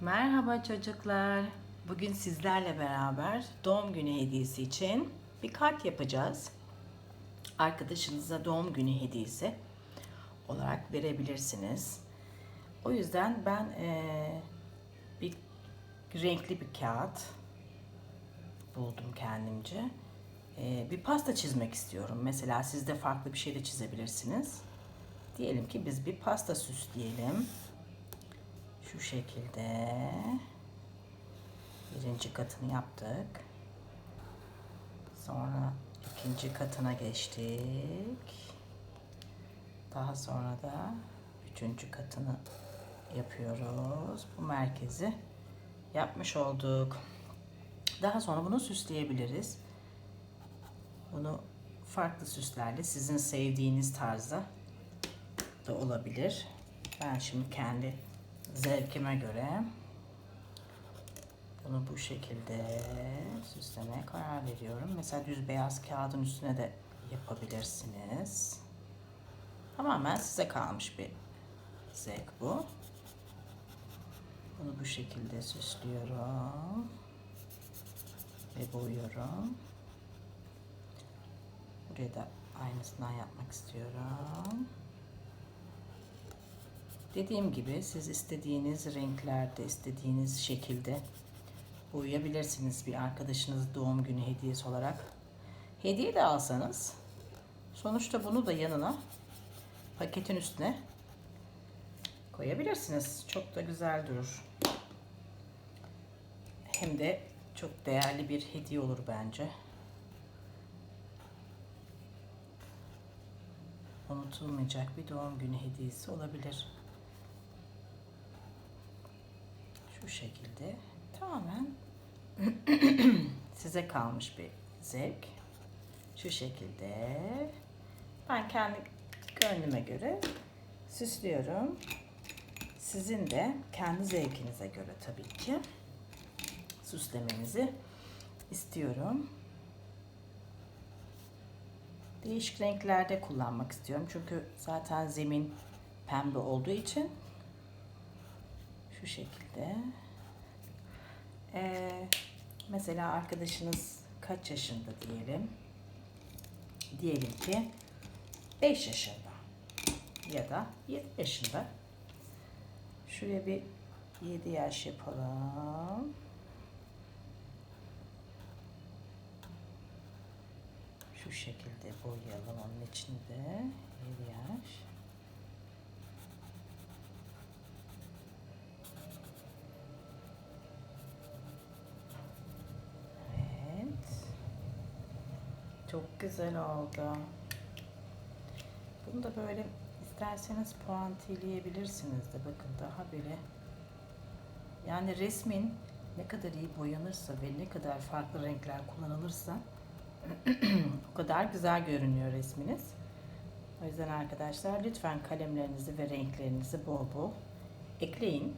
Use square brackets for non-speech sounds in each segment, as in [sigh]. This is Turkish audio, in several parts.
Merhaba çocuklar. Bugün sizlerle beraber doğum günü hediyesi için bir kart yapacağız. Arkadaşınıza doğum günü hediyesi olarak verebilirsiniz. O yüzden ben eee, bir renkli bir kağıt buldum kendimce. Eee, bir pasta çizmek istiyorum. Mesela siz de farklı bir şey de çizebilirsiniz. Diyelim ki biz bir pasta süsleyelim. Şu şekilde birinci katını yaptık. Sonra ikinci katına geçtik. Daha sonra da üçüncü katını yapıyoruz. Bu merkezi yapmış olduk. Daha sonra bunu süsleyebiliriz. Bunu farklı süslerle sizin sevdiğiniz tarzda da olabilir. Ben şimdi kendi zevkime göre bunu bu şekilde süslemeye karar veriyorum. Mesela düz beyaz kağıdın üstüne de yapabilirsiniz. Tamamen size kalmış bir zevk bu. Bunu bu şekilde süslüyorum ve boyuyorum. Buraya da aynısından yapmak istiyorum. Dediğim gibi siz istediğiniz renklerde, istediğiniz şekilde boyayabilirsiniz bir arkadaşınız doğum günü hediyesi olarak. Hediye de alsanız sonuçta bunu da yanına paketin üstüne koyabilirsiniz. Çok da güzel durur. Hem de çok değerli bir hediye olur bence. Unutulmayacak bir doğum günü hediyesi olabilir. Şu şekilde tamamen size kalmış bir zevk. Şu şekilde ben kendi gönlüme göre süslüyorum. Sizin de kendi zevkinize göre tabii ki süslemenizi istiyorum. Değişik renklerde kullanmak istiyorum. Çünkü zaten zemin pembe olduğu için şu şekilde. Ee, mesela arkadaşınız kaç yaşında diyelim? Diyelim ki 5 yaşında ya da 7 yaşında. Şuraya bir 7 yaş yapalım. Şu şekilde boyayalım onun içinde 7 yaş. Evet. Çok güzel oldu. Bunu da böyle isterseniz puantileyebilirsiniz de bakın daha böyle yani resmin ne kadar iyi boyanırsa ve ne kadar farklı renkler kullanılırsa [clears throat] o kadar güzel görünüyor resminiz. O yüzden arkadaşlar lütfen kalemlerinizi ve renklerinizi bol bol ekleyin.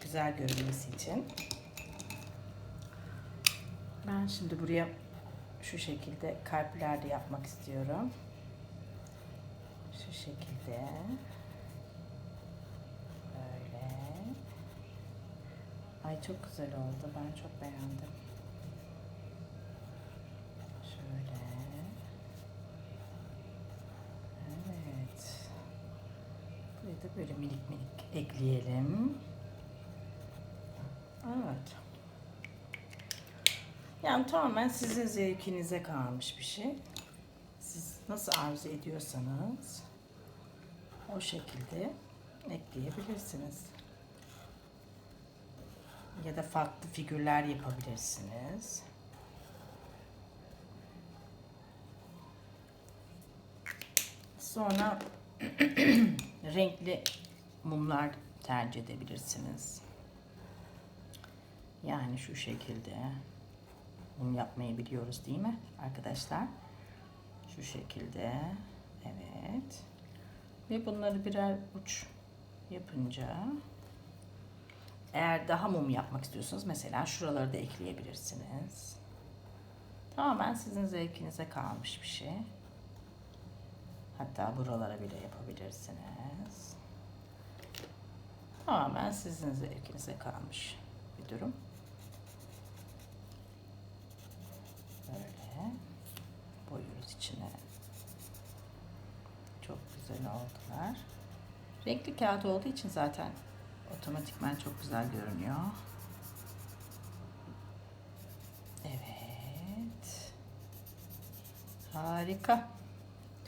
Güzel görünmesi için. Ben şimdi buraya şu şekilde kalpler de yapmak istiyorum. Şu şekilde. Böyle. Ay çok güzel oldu. Ben çok beğendim. Şöyle. Evet. Buraya da böyle minik minik ekleyelim. Evet. Yani tamamen sizin zevkinize kalmış bir şey. Siz nasıl arzu ediyorsanız o şekilde ekleyebilirsiniz. Ya da farklı figürler yapabilirsiniz. Sonra [clears throat] renkli mumlar tercih edebilirsiniz. Yani şu şekilde mum yapmayı biliyoruz değil mi arkadaşlar? Şu şekilde. Evet. Ve bunları birer uç yapınca eğer daha mum yapmak istiyorsanız mesela şuraları da ekleyebilirsiniz. Tamamen sizin zevkinize kalmış bir şey. Hatta buralara bile yapabilirsiniz. Tamamen sizin zevkinize kalmış bir durum. Böyle boyuyoruz içine. Güzel oldular. Renkli kağıt olduğu için zaten otomatikman çok güzel görünüyor. Evet. Harika.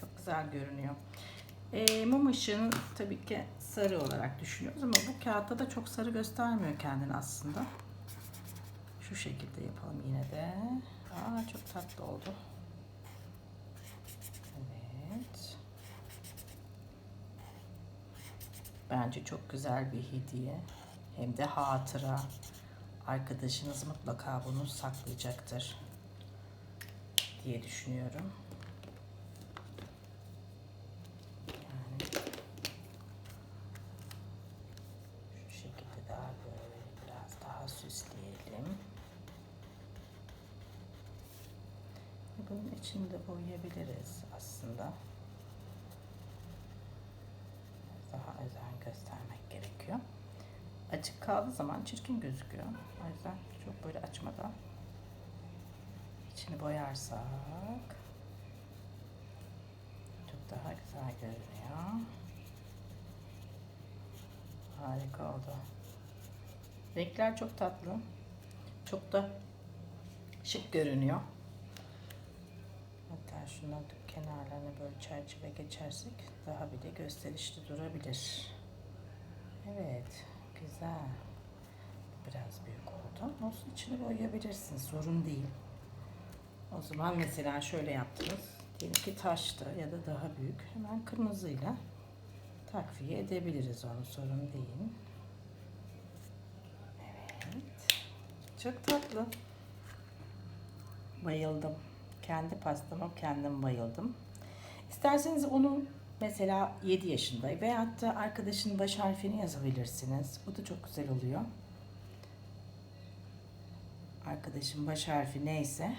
Çok güzel görünüyor. E, mum ışığını tabii ki sarı olarak düşünüyoruz ama bu kağıtta da çok sarı göstermiyor kendini aslında. Şu şekilde yapalım yine de. Aa çok tatlı oldu. Evet. Bence çok güzel bir hediye. Hem de hatıra. Arkadaşınız mutlaka bunu saklayacaktır diye düşünüyorum. Süsleyelim. Bunun içinde boyayabiliriz aslında. Daha özen göstermek gerekiyor. Açık kaldığı zaman çirkin gözüküyor. O yüzden çok böyle açmadan içini boyarsak çok daha güzel görünüyor. Harika oldu. Renkler çok tatlı. Çok da şık görünüyor. Hatta şunun kenarlarına böyle çerçeve geçersek daha bir de gösterişli durabilir. Güzel. Biraz büyük oldu. Olsun içini boyayabilirsiniz. Sorun değil. O zaman mesela şöyle yaptınız. Diyelim ki taştı ya da daha büyük. Hemen kırmızıyla takviye edebiliriz onu. Sorun değil. Evet. Çok tatlı. Bayıldım. Kendi pastama kendim bayıldım. İsterseniz onu mesela 7 yaşında veyahut da arkadaşın baş harfini yazabilirsiniz. Bu da çok güzel oluyor. Arkadaşın baş harfi neyse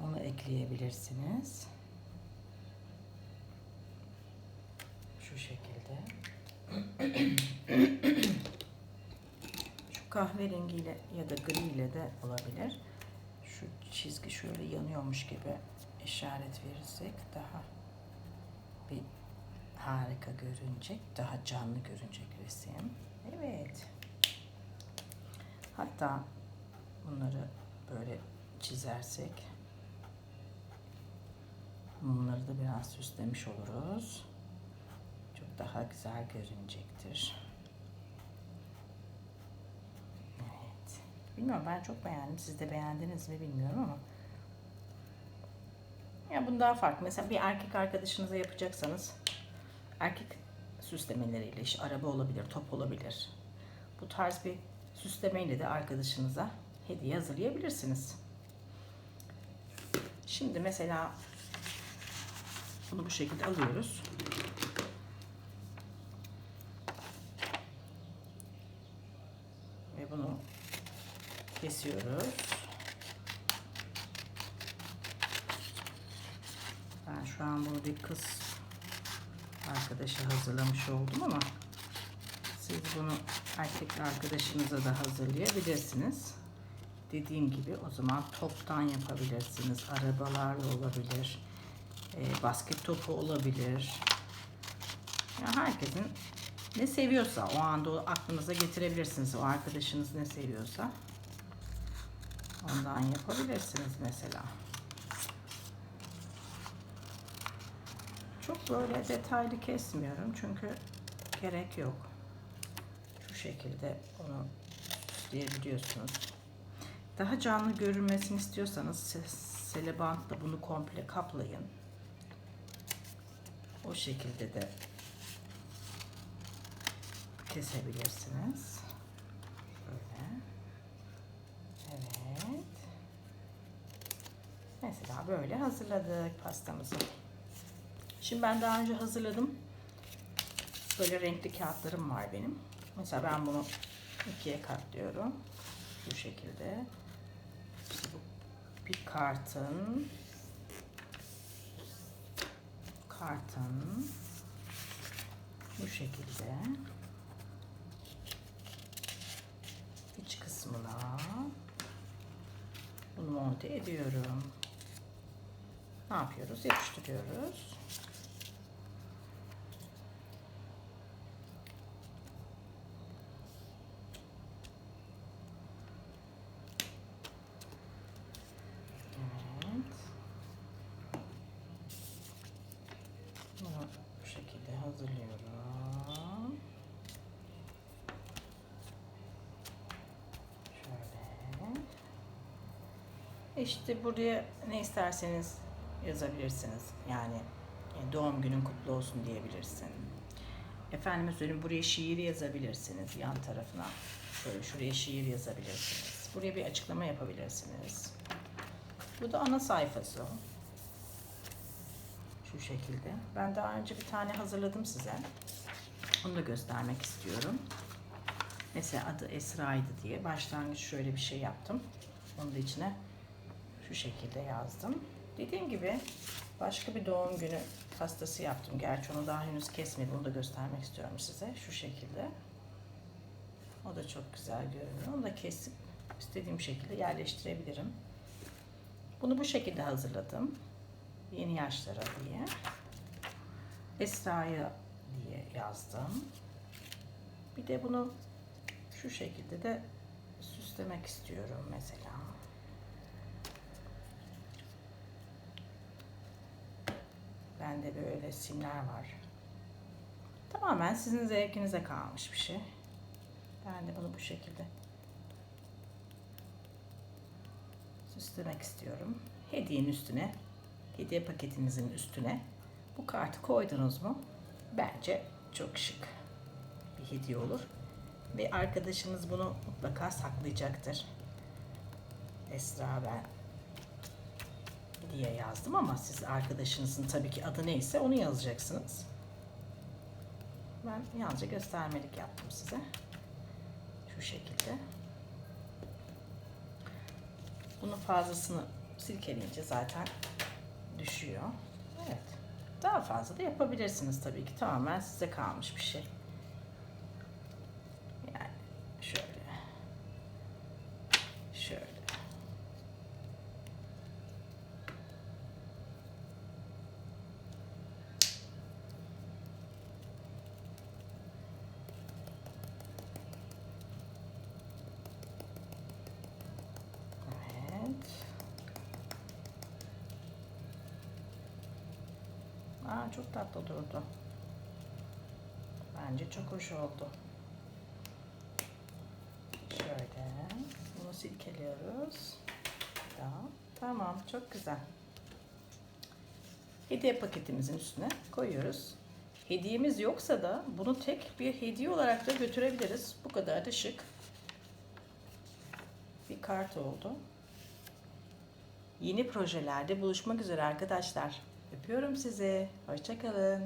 onu ekleyebilirsiniz. Şu şekilde. Şu kahverengiyle ya da gri ile de olabilir. Şu çizgi şöyle yanıyormuş gibi işaret verirsek daha bir harika görünecek, daha canlı görünecek resim. Evet. Hatta bunları böyle çizersek mumları da biraz süslemiş oluruz. Çok daha güzel görünecektir. Evet. Bilmiyorum ben çok beğendim. Siz de beğendiniz mi bilmiyorum ama ya bunu daha farklı. Mesela bir erkek arkadaşınıza yapacaksanız erkek süslemeleriyle işte araba olabilir, top olabilir. Bu tarz bir süslemeyle de arkadaşınıza hediye hazırlayabilirsiniz. Şimdi mesela bunu bu şekilde alıyoruz. Ve bunu kesiyoruz. Ben şu an bunu bir kız arkadaşa hazırlamış oldum ama siz bunu erkek arkadaşınıza da hazırlayabilirsiniz. Dediğim gibi o zaman toptan yapabilirsiniz. Arabalarla olabilir. E, basket topu olabilir. Ya herkesin ne seviyorsa o anda aklınıza getirebilirsiniz. O arkadaşınız ne seviyorsa ondan yapabilirsiniz mesela. Böyle detaylı kesmiyorum çünkü gerek yok. Şu şekilde onu süsleyebiliyorsunuz. Daha canlı görünmesini istiyorsanız selebantla bunu komple kaplayın. O şekilde de kesebilirsiniz. Böyle. Evet. Mesela böyle hazırladık pastamızı. Şimdi ben daha önce hazırladım. Böyle renkli kağıtlarım var benim. Mesela ben bunu ikiye katlıyorum. Bu şekilde. Bu bir kartın kartın bu şekilde iç kısmına bunu monte ediyorum. Ne yapıyoruz? Yapıştırıyoruz. İşte buraya ne isterseniz yazabilirsiniz. Yani e, doğum günün kutlu olsun diyebilirsin. Efendime söyleyeyim buraya şiir yazabilirsiniz yan tarafına. Şöyle şuraya şiir yazabilirsiniz. Buraya bir açıklama yapabilirsiniz. Bu da ana sayfası. Şu şekilde. Ben daha önce bir tane hazırladım size. Onu da göstermek istiyorum. Mesela adı Esra'ydı diye başlangıç şöyle bir şey yaptım. Onu da içine şu şekilde yazdım. Dediğim gibi başka bir doğum günü pastası yaptım. Gerçi onu daha henüz kesmedim. Onu da göstermek istiyorum size. Şu şekilde. O da çok güzel görünüyor. Onu da kesip istediğim şekilde yerleştirebilirim. Bunu bu şekilde hazırladım. Yeni yaşlara diye. Esra'ya diye yazdım. Bir de bunu şu şekilde de süslemek istiyorum mesela. Bende böyle simler var. Tamamen sizin zevkinize kalmış bir şey. Ben de bunu bu şekilde süslemek istiyorum. Hediyenin üstüne, hediye paketinizin üstüne bu kartı koydunuz mu? Bence çok şık bir hediye olur. Ve arkadaşınız bunu mutlaka saklayacaktır. Esra ben diye yazdım ama siz arkadaşınızın tabii ki adı neyse onu yazacaksınız. Ben yalnızca göstermelik yaptım size. Şu şekilde. Bunun fazlasını silkeleyince zaten düşüyor. Evet. Daha fazla da yapabilirsiniz tabii ki. Tamamen size kalmış bir şey. Yani şöyle. Şöyle. Evet. Çok tatlı durdu. Bence çok hoş oldu. Şöyle. Bunu silkeliyoruz. Tamam. Tamam. Çok güzel. Hediye paketimizin üstüne koyuyoruz. Hediyemiz yoksa da bunu tek bir hediye olarak da götürebiliriz. Bu kadar da şık. Bir kart oldu. Yeni projelerde buluşmak üzere arkadaşlar. Öpüyorum sizi. Hoşçakalın.